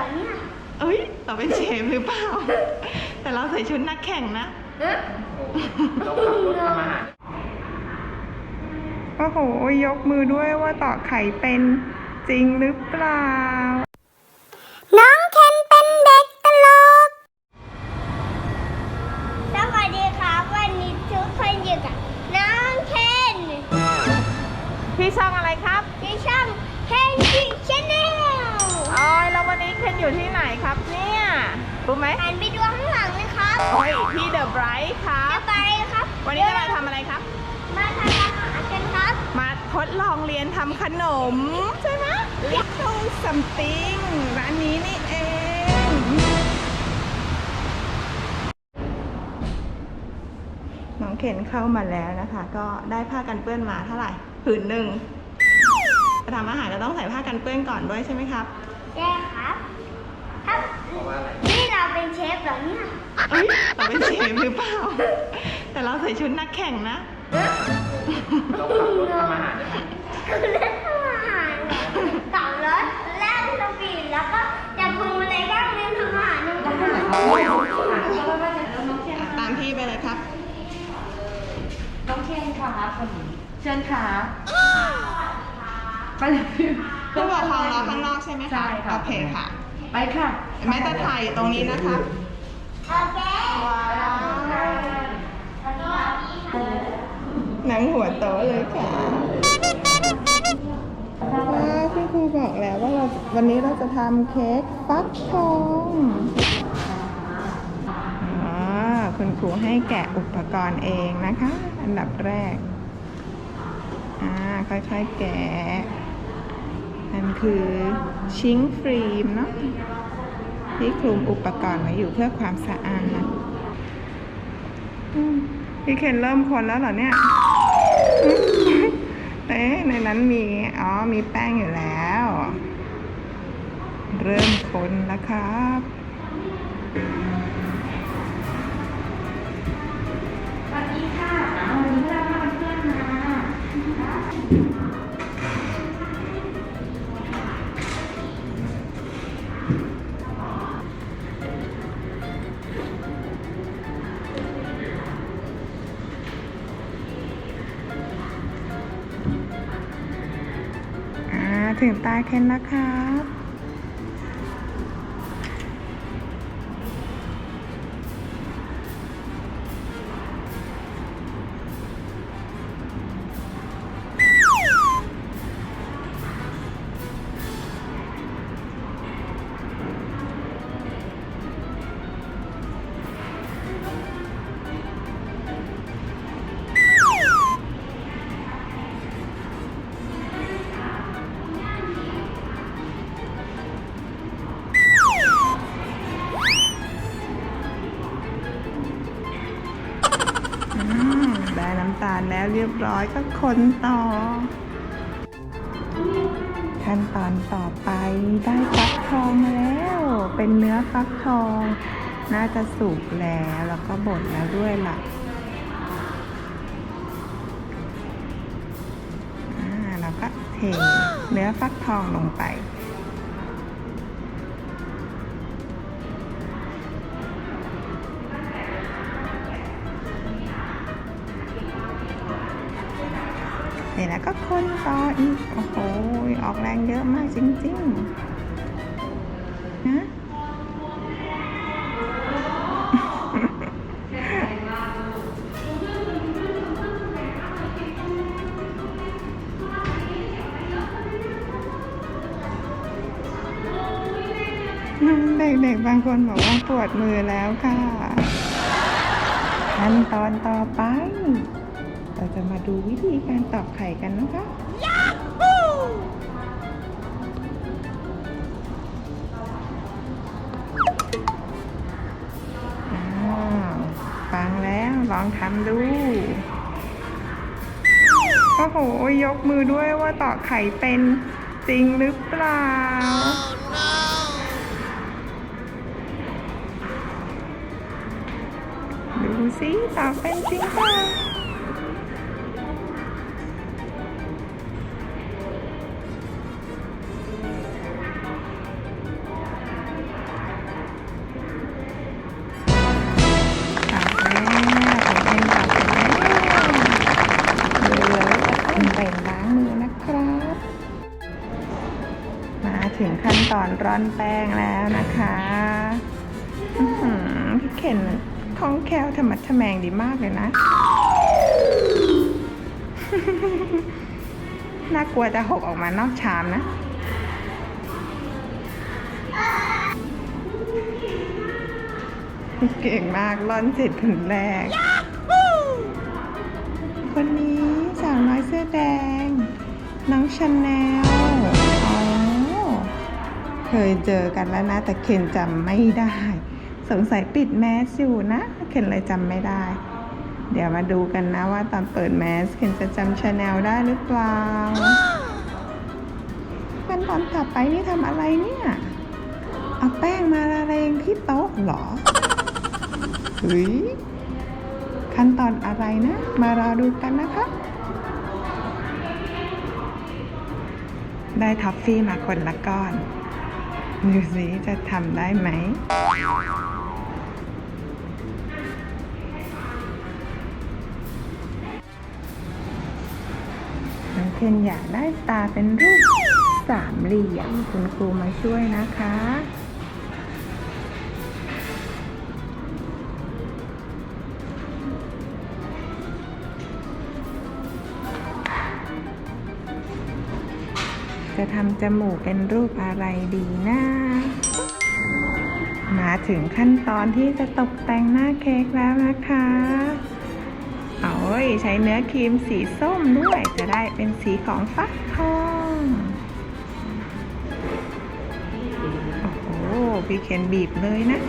รอเนี่ยเอ้ยเราเป็นเชฟหรือเปล่า แต่เราใส่ชุดนักแข่งนะฮะเราขับรถทำอาหารโอ้โห ยกมือด้วยว่าต่อไข่เป็นจริงหรือเปล่า อยู่ที่ไหนครับเนี่ย รู้ไหมหันไปดูข้างหลังนะครับโอ้ยที่เดอะไบรท์ครัจะบไปครับ วันนี้จะมาทำอะไรครับ มาทำอาหารกันครับ มาทดลองเรียนทำขนม ใช่ไหม Little something ร้านนี้นี่เอง น้องเข็นเข้ามาแล้วนะคะ ก็ได้ผ้ากันเปื้อนมาเท่าไหร่ผืนหนึ่งจะทำอาหารก็ต้องใส่ผ้ากันเปื้อนก่อนด้วยใช่ไหมครับ ใช่ครับครับ เพราะว่าอะไรนี่เราเป็นเชฟเหรอเนี่ยเอ้ยเราเป็นเชฟหรือเปล่า แต่เราใส่ชุดนักแข่งนะ เราขับรถทำอาหารได้ไหมคือเล่นทำอาหารต่อรถแล่นสปีดแล้วก็จับพวงมาลัยบ้างเล่นทำอาหารนึงก็ได้ตามพี่ไปเลยครับ น้องเคนค่ะคนนี้เชิญค่ะไปเลยพี่ผู้ปกครองรอข้างนอกใช่ไหมคะใช่ค่ะ โอเคค่ะ ไปค่ะ แม่จะถ่ายอยู่ตรงนี้นะครับโอเคว้าวหนังหัวโตเลยค่ะว้าวคุณครูบอกแล้วว่าเราวันนี้เราจะทำเค้กฟักทองอ๋อคุณครูให้แกะอุปกรณ์เองนะคะ อันดับแรก อ่า ค่อยๆแกะ นั่นคือชิงฟิล์มเนาะที่คลุมอุปกรณ์ไว้อยู่เพื่อความสะอาดพี่เคนเริ่มคนแล้วเหรอเนี่ยเอ๊ะในนั้นมี อ๋อ มีแป้งอยู่แล้ว เริ่มคนแล้วครับสวัสดีค่ะวันนี้เรามาเพื่อนมา ถึงตายแค่นะคะ แล้วเรียบร้อยก็คนต่อ ขั้นตอนต่อไปได้ฟักทองมาแล้ว เป็นเนื้อฟักทอง น่าจะสุกแล้วแล้วก็บดแล้วด้วยล่ะอ่าแล้วก็เทเนื้อฟักทองลงไป เสร็จแล้วก็คนต่ออีก โอ้โห ออกแรงเยอะมากจริงๆ นะเด็กๆบางคนบอกว่าปวดมือแล้วค่ะขั้นตอนต่อไป เราจะมาดูวิธีการตอกไข่กันนะคะอ้าวฟังแล้วลองทำดู โอ้โห ยกมือด้วยว่าตอกไข่เป็นจริงหรือเปล่า ดูสิตอกเป็นจริงเปล่า ตอนร่อนแป้งแล้วนะคะหือพี่เข็นคล่องแคล่วธรรมัดทะแมงดีมากเลยนะ น่ากลัวจะหกออกมานอกชามนะเก่งมากร่อนเสร็จคนแรก คนนี้สาวน้อยเสื้อแดง น้องชาแนล เคยเจอกันแล้วนะ แต่เคนจำไม่ได้ สงสัยปิดแมสอยู่นะเคนเลยจำไม่ได้ เดี๋ยวมาดูกันนะว่าตอนเปิดแมสเคนจะจำชาแนลได้หรือเปล่าขั้นตอนต่อไปนี่ทำอะไรเนี่ยเอาแป้งมาละเลงที่โต๊ะเหรอเฮ้ยขั้นตอนอะไรนะ มารอดูกันนะคะได้ท็อฟฟี่มาคนละก้อน ดูสิจะทำได้ไหม น้องเคนอยากได้ตาเป็นรูปสามเหลี่ยมคุณครูมาช่วยนะคะ จะทำจมูกเป็นรูปอะไรดีนะมาถึงขั้นตอนที่จะตกแต่งหน้าเค้กแล้วนะคะเอาเว้ยใช้เนื้อครีมสีส้มด้วย จะได้เป็นสีของฟักทองโอ้โหพี่เคนบีบเลยนะ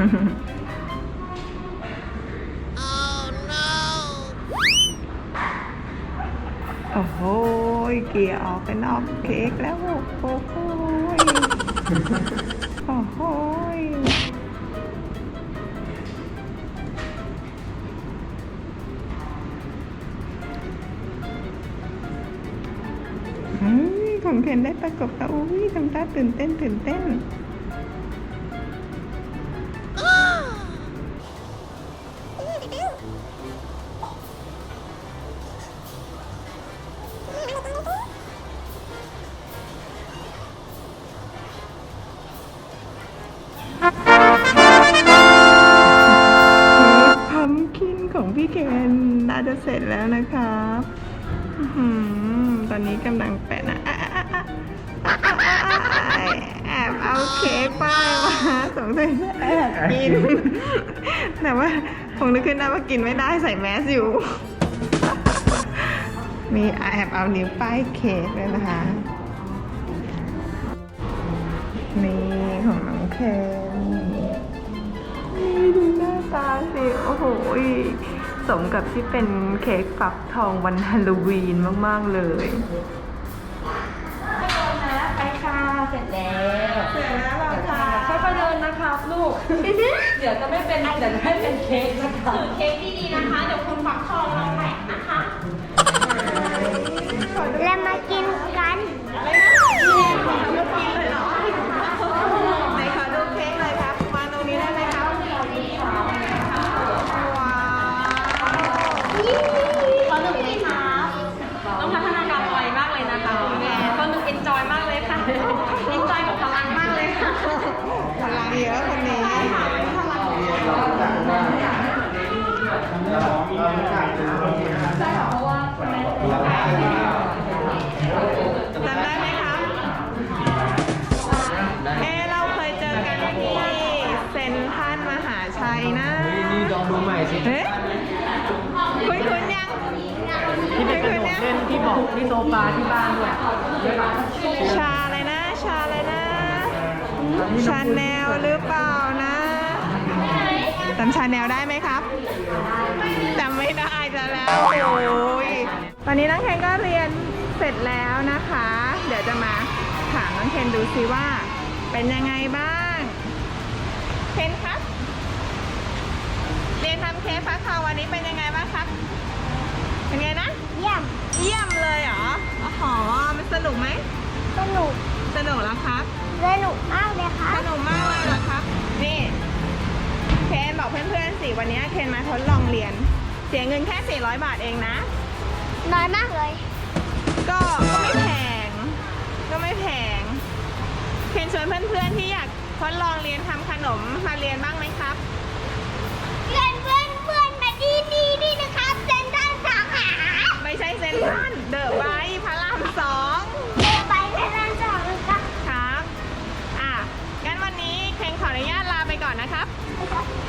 โอ้โห เกียร์ออกเป็นออกเค้กแล้ว โอ้โหโอ้โหเฮ้ยของเคนได้ประกบกับอุ้ยทำตาตื่นเต้นตื่นเต้น เอาเค้กป้ายมาสงสัยจะแอบกิน แต่ว่าคงนึกขึ้นได้ว่ากินไม่ได้ใส่แมสอยู่ มีแอบเอานิ้วป้ายเค้กด้วยนะคะ นี่ของน้องเคนนี่ดูหน้าตาสิ โอ้โหสมกับที่เป็นเค้กฟักทองวันฮาโลวีนมาก ๆ เลย ไปค่ะ เสร็จแล้ว ก เดี๋ยวจะไม่เป็นเดี๋ยวจะไม่เป็นเค้กนะคะเค้กดีๆนะคะ เดี๋ยวคุณฟักทองเราแตกนะคะ แล้วมากินกัน จำได้ไหมครับเอะเราเคยเจอกันที่เซนทรันมหาชัยนะนี่ลองดูใหม่สิเอ๊ะคุ้นคุ้นๆยังที่เป็นกระโดดเล่นที่เบอกที่โซฟาที่บ้านด้วยชาอะไรนะ ชาอะไรนะ ชาแนลหรือเปล่านะ จำชาแนลได้ไหมครับจำไม่ได้จะแล้วโอ้ยตอนนี้น้องแคนก็เรียนเสร็จแล้วนะคะ เดี๋ยวจะมาถามน้องเคนดูซิว่า เป็นยังไงบ้างเคนครับ เรียนทำเค้กฟักทองวันนี้เป็นยังไงบ้างครับ เป็นไงนะ เยี่ยม เยี่ยมเลยเหรออ๋อมันสนุกไหมสนุก สนุกแล้วครับ สนุกมากเลยค่ะสนุกมากเลยเหรอครับ นี่เคนบอกเพื่อนๆสิวันนี้เคนมาทดลองเรียน เสียเงินแค่ 400 บาทเองนะ น้อยมากเลย ก็ก็ไม่แพง ก็ไม่แพง เคนชวนเพื่อนๆที่อยากทดลองเรียนทำขนมมาเรียนบ้างไหมครับ เพื่อนเพื่อนเพื่อนมาดีดีนี่นะครับเซนด้านสาขาไม่ใช่เซนทรันเดอะไบพระรามสอง อนนะครับ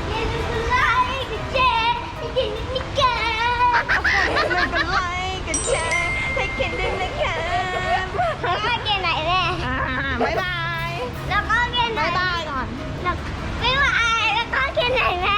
อย่าลืมไลค์กดแชร์ให้กินนิดเกไม่เป็นไรกันแชร์ให้เคนดึงนะครับแล้วก็เกมไหนแม่อ่าบ๊ายบาย แล้วก็เกมไหนบ๊ายบายก่อนแล้วบ๊าอายแล้วก็เกมไหนแม่